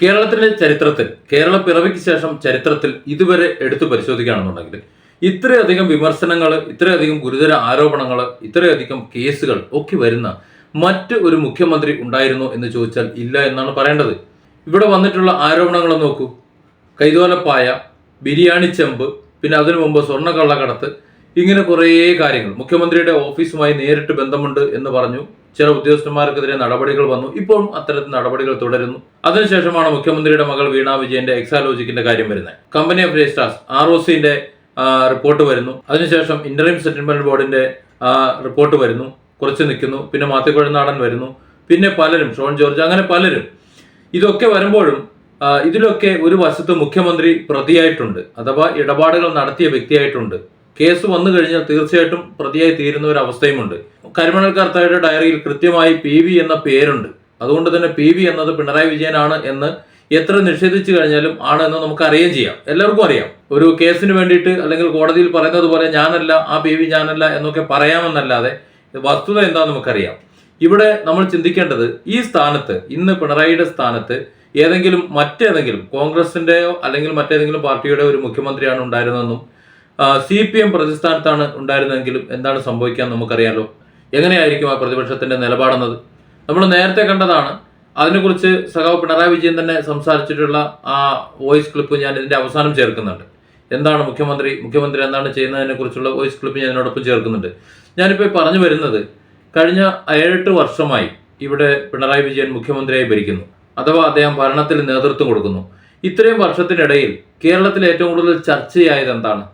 കേരളത്തിന്റെ ചരിത്രത്തിൽ കേരള പിറവിക്ക് ശേഷം ചരിത്രത്തിൽ ഇതുവരെ എടുത്തു പരിശോധിക്കുകയാണെന്നുണ്ടെങ്കിൽ ഇത്രയധികം വിമർശനങ്ങൾ ഇത്രയധികം ഗുരുതര ആരോപണങ്ങൾ ഇത്രയധികം കേസുകൾ ഒക്കെ വരുന്ന മറ്റ് ഒരു മുഖ്യമന്ത്രി ഉണ്ടായിരുന്നോ എന്ന് ചോദിച്ചാൽ ഇല്ല എന്നാണ് പറയേണ്ടത്. ഇവിടെ വന്നിട്ടുള്ള ആരോപണങ്ങൾ നോക്കൂ. കൈതോലപ്പായ ബിരിയാണി ചെമ്പ് പിന്നെ അതിനു മുമ്പ് സ്വർണക്കള്ളക്കടത്ത് ഇങ്ങനെ കുറേ കാര്യങ്ങൾ. മുഖ്യമന്ത്രിയുടെ ഓഫീസുമായി നേരിട്ട് ബന്ധമുണ്ട് എന്ന് പറഞ്ഞു. ചില ഉദ്യോഗസ്ഥന്മാർക്കെതിരെ നടപടികൾ വന്നു. ഇപ്പോഴും അത്തരത്തിൽ നടപടികൾ തുടരുന്നു. അതിനുശേഷമാണ് മുഖ്യമന്ത്രിയുടെ മകൾ വീണ വിജയന്റെ എക്സാലോജിക്കിന്റെ കാര്യം വരുന്നത്. Company of registrars R O സിന്റെ റിപ്പോർട്ട് വരുന്നു. അതിനുശേഷം ഇന്റർവ്യൂ സെറ്റിൽമെന്റ് ബോർഡിന്റെ റിപ്പോർട്ട് വരുന്നു. കുറച്ച് നിൽക്കുന്നു. പിന്നെ മാത്തിക്കുഴനാടൻ വരുന്നു. പിന്നെ പലരും ഷോൺ ജോർജ് അങ്ങനെ പലരും. ഇതൊക്കെ വരുമ്പോഴും ഇതിലൊക്കെ ഒരു വശത്ത് മുഖ്യമന്ത്രി പ്രതിയായിട്ടുണ്ട്. അഥവാ ഇടപാടുകൾ നടത്തിയ വ്യക്തിയായിട്ടുണ്ട്. കേസ് വന്നു കഴിഞ്ഞാൽ തീർച്ചയായിട്ടും പ്രതിയായി തീരുന്ന ഒരു അവസ്ഥയുമുണ്ട്. കരിമണൽ കർത്തായുടെ ഡയറിയിൽ കൃത്യമായി പി വി എന്ന പേരുണ്ട്. അതുകൊണ്ട് തന്നെ പി വി എന്നത് പിണറായി വിജയനാണ് എന്ന് എത്ര നിഷേധിച്ചു കഴിഞ്ഞാലും ആണ് എന്ന് നമുക്ക് അറിയുകയും ചെയ്യാം. എല്ലാവർക്കും അറിയാം. ഒരു കേസിന് വേണ്ടിയിട്ട് അല്ലെങ്കിൽ കോടതിയിൽ പറയുന്നത് പോലെ ഞാനല്ല ആ പി വി ഞാനല്ല എന്നൊക്കെ പറയാമെന്നല്ലാതെ വസ്തുത എന്താണെന്ന് നമുക്കറിയാം. ഇവിടെ നമ്മൾ ചിന്തിക്കേണ്ടത് ഈ സ്ഥാനത്ത് ഇന്ന് പിണറായിയുടെ സ്ഥാനത്ത് ഏതെങ്കിലും മറ്റേതെങ്കിലും കോൺഗ്രസിന്റെയോ അല്ലെങ്കിൽ മറ്റേതെങ്കിലും പാർട്ടിയുടെ ഒരു മുഖ്യമന്ത്രിയാണ് ഉണ്ടായിരുന്നതെന്നും സി പി എം പ്രതിസ്ഥാനത്താണ് ഉണ്ടായിരുന്നതെങ്കിലും എന്താണ് സംഭവിക്കാൻ നമുക്കറിയാലോ? എങ്ങനെയായിരിക്കും ആ പ്രതിപക്ഷത്തിന്റെ നിലപാടെന്നത്? നമ്മൾ നേരത്തെ കണ്ടതാണ്. അതിനെക്കുറിച്ച് സഖാവ് പിണറായി വിജയൻ തന്നെ സംസാരിച്ചിട്ടുള്ള ആ വോയിസ് ക്ലിപ്പ് ഞാൻ ഇതിന്റെ അവസാനം ചേർക്കുന്നുണ്ട്. എന്താണ് മുഖ്യമന്ത്രി മുഖ്യമന്ത്രി എന്താണ് ചെയ്യുന്നതിനെ കുറിച്ചുള്ള വോയിസ് ക്ലിപ്പ് ഞാൻ ഇതിനോടൊപ്പം ചേർക്കുന്നുണ്ട്. ഞാനിപ്പോൾ പറഞ്ഞു വരുന്നത് കഴിഞ്ഞ ഏഴെട്ട് വർഷമായി ഇവിടെ പിണറായി വിജയൻ മുഖ്യമന്ത്രിയായി ഭരിക്കുന്നു. അഥവാ അദ്ദേഹം ഭരണത്തിൽ നേതൃത്വം കൊടുക്കുന്നു. ഇത്രയും വർഷത്തിനിടയിൽ കേരളത്തിൽ ഏറ്റവും കൂടുതൽ ചർച്ചയായത് എന്താണ്?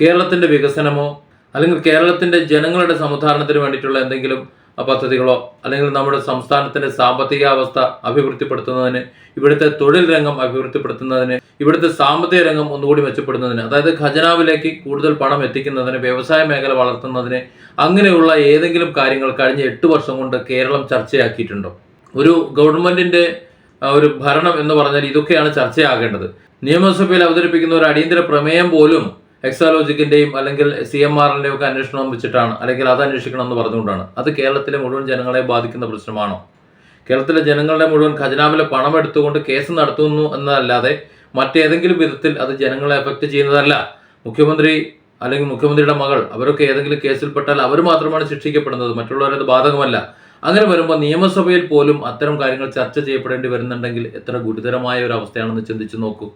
കേരളത്തിന്റെ വികസനമോ അല്ലെങ്കിൽ കേരളത്തിന്റെ ജനങ്ങളുടെ സമുദ്ധാരണത്തിന് വേണ്ടിയിട്ടുള്ള എന്തെങ്കിലും പദ്ധതികളോ അല്ലെങ്കിൽ നമ്മുടെ സംസ്ഥാനത്തിന്റെ സാമ്പത്തിക അവസ്ഥ അഭിവൃദ്ധിപ്പെടുത്തുന്നതിന് ഇവിടുത്തെ തൊഴിൽ രംഗം അഭിവൃദ്ധിപ്പെടുത്തുന്നതിന് ഇവിടുത്തെ സാമ്പത്തിക രംഗം ഒന്നുകൂടി മെച്ചപ്പെടുന്നതിന് അതായത് ഖജനാവിലേക്ക് കൂടുതൽ പണം എത്തിക്കുന്നതിന് വ്യവസായ മേഖല വളർത്തുന്നതിന് അങ്ങനെയുള്ള ഏതെങ്കിലും കാര്യങ്ങൾ കഴിഞ്ഞ എട്ട് വർഷം കൊണ്ട് കേരളം ചർച്ചയാക്കിയിട്ടുണ്ടോ? ഒരു ഗവൺമെന്റിന്റെ ഒരു ഭരണം എന്ന് പറഞ്ഞാൽ ഇതൊക്കെയാണ് ചർച്ചയാകേണ്ടത്. നിയമസഭയിൽ അവതരിപ്പിക്കുന്ന ഒരു അടിയന്തര പ്രമേയം പോലും എക്സാലോജിക്കിന്റെയും അല്ലെങ്കിൽ സി എം ആറിന്റെയും ഒക്കെ അന്വേഷണം വെച്ചിട്ടാണ് അല്ലെങ്കിൽ അത് അന്വേഷിക്കണം എന്ന് പറഞ്ഞുകൊണ്ടാണ്. അത് കേരളത്തിലെ മുഴുവൻ ജനങ്ങളെ ബാധിക്കുന്ന പ്രശ്നമാണോ? കേരളത്തിലെ ജനങ്ങളുടെ മുഴുവൻ ഖജനാവിലെ പണം എടുത്തുകൊണ്ട് കേസ് നടത്തുന്നു എന്നതല്ലാതെ മറ്റേതെങ്കിലും വിധത്തിൽ അത് ജനങ്ങളെ എഫക്ട് ചെയ്യുന്നതല്ല. മുഖ്യമന്ത്രി അല്ലെങ്കിൽ മുഖ്യമന്ത്രിയുടെ മകൾ അവരൊക്കെ ഏതെങ്കിലും കേസിൽപ്പെട്ടാൽ അവർ മാത്രമാണ് ശിക്ഷിക്കപ്പെടുന്നത്. മറ്റുള്ളവരത് ബാധകമല്ല. അങ്ങനെ വരുമ്പോൾ നിയമസഭയിൽ പോലും അത്തരം കാര്യങ്ങൾ ചർച്ച ചെയ്യപ്പെടേണ്ടി വരുന്നുണ്ടെങ്കിൽ എത്ര ഗുരുതരമായ ഒരു അവസ്ഥയാണെന്ന് ചിന്തിച്ചു നോക്കൂ.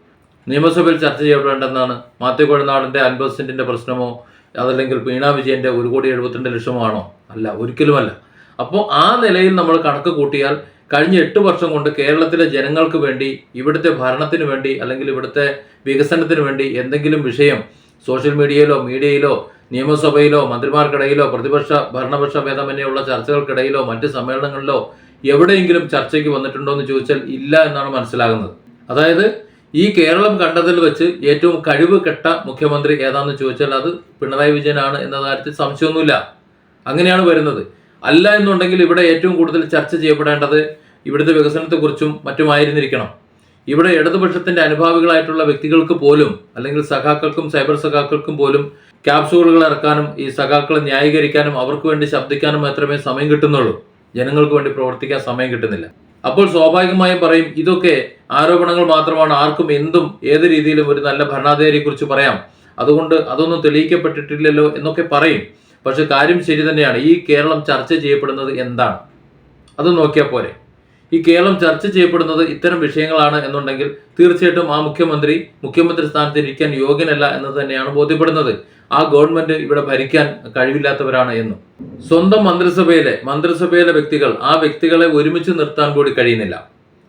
നിയമസഭയിൽ ചർച്ച ചെയ്യപ്പെടേണ്ടെന്നാണ് മാത്യു കൊഴനാടിന്റെ അൻപത് സെന്റിന്റെ പ്രശ്നമോ അതല്ലെങ്കിൽ വീണ വിജയന്റെ ഒരു കോടി എഴുപത്തിരണ്ട് ലക്ഷമോ ആണോ അല്ല ഒരിക്കലുമല്ല. അപ്പോൾ ആ നിലയിൽ നമ്മൾ കണക്ക് കൂട്ടിയാൽ കഴിഞ്ഞ എട്ട് വർഷം കൊണ്ട് കേരളത്തിലെ ജനങ്ങൾക്ക് വേണ്ടി ഇവിടുത്തെ ഭരണത്തിന് വേണ്ടി അല്ലെങ്കിൽ ഇവിടുത്തെ വികസനത്തിന് വേണ്ടി എന്തെങ്കിലും വിഷയം സോഷ്യൽ മീഡിയയിലോ മീഡിയയിലോ നിയമസഭയിലോ മന്ത്രിമാർക്കിടയിലോ പ്രതിപക്ഷ ഭരണപക്ഷ ഭേദമന്യുള്ള ചർച്ചകൾക്കിടയിലോ മറ്റ് സമ്മേളനങ്ങളിലോ എവിടെയെങ്കിലും ചർച്ചയ്ക്ക് വന്നിട്ടുണ്ടോ എന്ന് ചോദിച്ചാൽ ഇല്ല എന്നാണ് മനസ്സിലാകുന്നത്. അതായത് ഈ കേരളം കണ്ടതിൽ വെച്ച് ഏറ്റവും കഴിവ് കെട്ട മുഖ്യമന്ത്രി ഏതാണെന്ന് ചോദിച്ചാൽ അത് പിണറായി വിജയനാണ് എന്ന കാര്യത്തിൽ സംശയമൊന്നുമില്ല. അങ്ങനെയാണ് വരുന്നത്. അല്ല എന്നുണ്ടെങ്കിൽ ഇവിടെ ഏറ്റവും കൂടുതൽ ചർച്ച ചെയ്യപ്പെടേണ്ടത് ഇവിടുത്തെ വികസനത്തെക്കുറിച്ചും മറ്റുമായിരുന്നിരിക്കണം. ഇവിടെ ഇടതുപക്ഷത്തിന്റെ അനുഭാവികളായിട്ടുള്ള വ്യക്തികൾക്ക് പോലും അല്ലെങ്കിൽ സഖാക്കൾക്കും സൈബർ സഖാക്കൾക്കും പോലും ക്യാപ്സൂളുകൾ ഇറക്കാനും ഈ സഖാക്കളെ ന്യായീകരിക്കാനും അവർക്ക് വേണ്ടി ശബ്ദിക്കാനും മാത്രമേ സമയം കിട്ടുന്നുള്ളൂ. ജനങ്ങൾക്ക് വേണ്ടി പ്രവർത്തിക്കാൻ സമയം കിട്ടുന്നില്ല. അപ്പോൾ സ്വാഭാവികമായും പറയും ഇതൊക്കെ ആരോപണങ്ങൾ മാത്രമാണ്. ആർക്കും എന്തും ഏത് രീതിയിലും ഒരു നല്ല ഭരണാധികാരിയെക്കുറിച്ച് പറയാം. അതുകൊണ്ട് അതൊന്നും തെളിയിക്കപ്പെട്ടിട്ടില്ലല്ലോ എന്നൊക്കെ പറയും. പക്ഷെ കാര്യം ശരി തന്നെയാണ്. ഈ കേരളം ചർച്ച ചെയ്യപ്പെടുന്നത് എന്താണ്? അത് നോക്കിയാൽ പോരെ. ഈ കേരളം ചർച്ച ചെയ്യപ്പെടുന്നത് ഇത്തരം വിഷയങ്ങളാണ് എന്നുണ്ടെങ്കിൽ തീർച്ചയായിട്ടും ആ മുഖ്യമന്ത്രി മുഖ്യമന്ത്രി സ്ഥാനത്ത് ഇരിക്കാൻ യോഗ്യനല്ല എന്നത് തന്നെയാണ് ബോധ്യപ്പെടുന്നത്. ആ ഗവൺമെന്റ് ഇവിടെ ഭരിക്കാൻ കഴിവില്ലാത്തവരാണ് എന്നും. സ്വന്തം മന്ത്രിസഭയിലെ മന്ത്രിസഭയിലെ വ്യക്തികൾ ആ വ്യക്തികളെ ഒരുമിച്ച് നിർത്താൻ കൂടി കഴിയുന്നില്ല.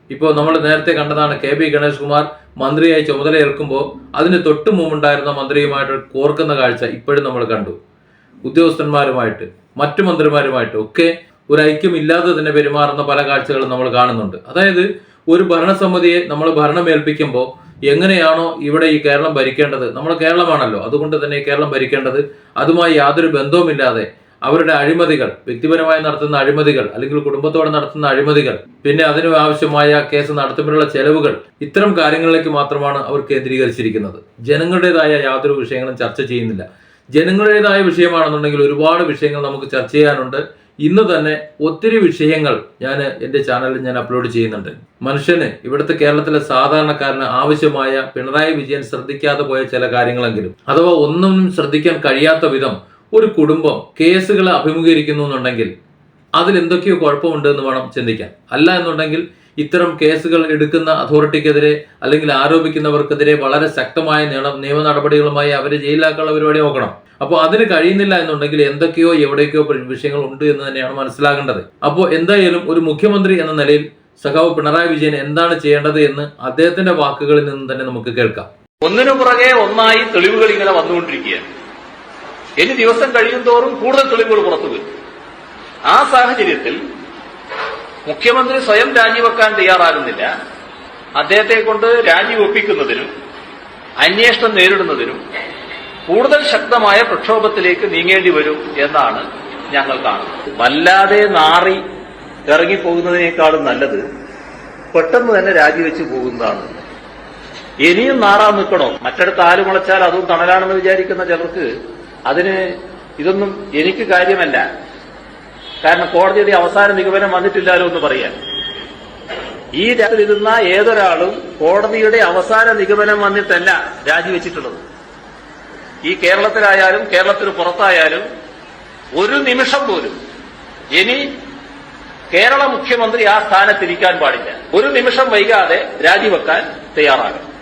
ഇപ്പോൾ നമ്മൾ നേരത്തെ കണ്ടതാണ് കെ പി ഗണേഷ് കുമാർ മന്ത്രിയായി ചുമതലയേൽക്കുമ്പോൾ അതിന് തൊട്ടു മുമ്പുണ്ടായിരുന്ന മന്ത്രിയുമായിട്ട് കോർക്കുന്ന കാഴ്ച ഇപ്പോഴും നമ്മൾ കണ്ടു. ഉദ്യോഗസ്ഥന്മാരുമായിട്ട് മറ്റു മന്ത്രിമാരുമായിട്ട് ഒക്കെ ഒരു ഐക്യമില്ലാതെ തന്നെ പെരുമാറുന്ന പല കാഴ്ചകളും നമ്മൾ കാണുന്നുണ്ട്. അതായത് ഒരു ഭരണസമിതിയെ നമ്മൾ ഭരണമേൽപ്പിക്കുമ്പോൾ എങ്ങനെയാണോ ഇവിടെ ഈ കേരളം ഭരിക്കേണ്ടത്? നമ്മൾ കേരളമാണല്ലോ. അതുകൊണ്ട് തന്നെ കേരളം ഭരിക്കേണ്ടത് അതുമായി യാതൊരു ബന്ധവുമില്ലാതെ അവരുടെ അഴിമതികൾ വ്യക്തിപരമായി നടത്തുന്ന അഴിമതികൾ അല്ലെങ്കിൽ കുടുംബത്തോടെ നടത്തുന്ന അഴിമതികൾ പിന്നെ അതിനു ആവശ്യമായ കേസ് നടത്തുമ്പോഴുള്ള ചെലവുകൾ ഇത്തരം കാര്യങ്ങളിലേക്ക് മാത്രമാണ് അവർ കേന്ദ്രീകരിച്ചിരിക്കുന്നത്. ജനങ്ങളുടേതായ യാതൊരു വിഷയങ്ങളും ചർച്ച ചെയ്യുന്നില്ല. ജനങ്ങളുടേതായ വിഷയമാണെന്നുണ്ടെങ്കിൽ ഒരുപാട് വിഷയങ്ങൾ നമുക്ക് ചർച്ച ചെയ്യാനുണ്ട്. ഇന്ന് തന്നെ ഒത്തിരി വിഷയങ്ങൾ ഞാൻ എന്റെ ചാനലിൽ ഞാൻ അപ്ലോഡ് ചെയ്യുന്നുണ്ട്. മനുഷ്യന് ഇവിടുത്തെ കേരളത്തിലെ സാധാരണക്കാരന് ആവശ്യമായ പിണറായി വിജയൻ ശ്രദ്ധിക്കാതെ പോയ ചില കാര്യങ്ങളെങ്കിലും അഥവാ ഒന്നും ശ്രദ്ധിക്കാൻ കഴിയാത്ത വിധം ഒരു കുടുംബം കേസുകളെ അഭിമുഖീകരിക്കുന്നു എന്നുണ്ടെങ്കിൽ അതിൽ എന്തൊക്കെയോ കുഴപ്പമുണ്ട് എന്ന് വേണം ചിന്തിക്കാൻ. അല്ല എന്നുണ്ടെങ്കിൽ ഇത്തരം കേസുകൾ എടുക്കുന്ന അതോറിറ്റിക്കെതിരെ അല്ലെങ്കിൽ ആരോപിക്കുന്നവർക്കെതിരെ വളരെ ശക്തമായ നിയമ നടപടികളുമായി അവരെ ജയിലാക്കാനുള്ള പരിപാടി നോക്കണം. അപ്പോൾ അതിന് കഴിയുന്നില്ല എന്നുണ്ടെങ്കിൽ എന്തൊക്കെയോ എവിടേക്കോ വിഷയങ്ങൾ ഉണ്ട് എന്ന് തന്നെയാണ് മനസ്സിലാകേണ്ടത്. അപ്പോൾ എന്തായാലും ഒരു മുഖ്യമന്ത്രി എന്ന നിലയിൽ സഖാവ് പിണറായി വിജയൻ എന്താണ് ചെയ്യേണ്ടത് എന്ന് അദ്ദേഹത്തിന്റെ വാക്കുകളിൽ നിന്ന് തന്നെ നമുക്ക് കേൾക്കാം. ഒന്നിനു പുറകെ ഒന്നായി തെളിവുകൾ ഇങ്ങനെ വന്നുകൊണ്ടിരിക്കുകയാണ്. ഇനി ദിവസം കഴിയും തോറും കൂടുതൽ തെളിവുകൾ പുറത്തു വരും. ആ സാഹചര്യത്തിൽ മുഖ്യമന്ത്രി സ്വയം രാജിവെക്കാൻ തയ്യാറാകുന്നില്ല. അദ്ദേഹത്തെ കൊണ്ട് രാജിവെപ്പിക്കുന്നതിനും അന്വേഷണം നേരിടുന്നതിനും കൂടുതൽ ശക്തമായ പ്രക്ഷോഭത്തിലേക്ക് നീങ്ങേണ്ടി വരും എന്നാണ് ഞങ്ങൾ കാണുന്നത്. വല്ലാതെ നാറി ഇറങ്ങിപ്പോകുന്നതിനേക്കാളും നല്ലത് പെട്ടെന്ന് തന്നെ രാജിവെച്ച് പോകുന്നതാണ്. ഇനിയും നാറാൻ നിൽക്കണോ? മറ്റടുത്ത് ആൽ മുളച്ചാൽ അതും തണലാണെന്ന് വിചാരിക്കുന്ന ചിലർക്ക് അതിന് ഇതൊന്നും എനിക്ക് കാര്യമല്ല. കാരണം കോടതിയുടെ അവസാന നിഗമനം വന്നിട്ടില്ലാലോ എന്ന് പറയാൻ. ഈ രാജ്യത്തിരുന്ന ഏതൊരാളും കോടതിയുടെ അവസാന നിഗമനം വന്നിട്ടല്ല രാജിവെച്ചിട്ടുള്ളത്. ഈ കേരളത്തിലായാലും കേരളത്തിന് പുറത്തായാലും ഒരു നിമിഷം പോലും ഇനി കേരള മുഖ്യമന്ത്രി ആ സ്ഥാനത്തിരിക്കാൻ പാടില്ല. ഒരു നിമിഷം വൈകാതെ രാജിവെക്കാൻ തയ്യാറാകണം.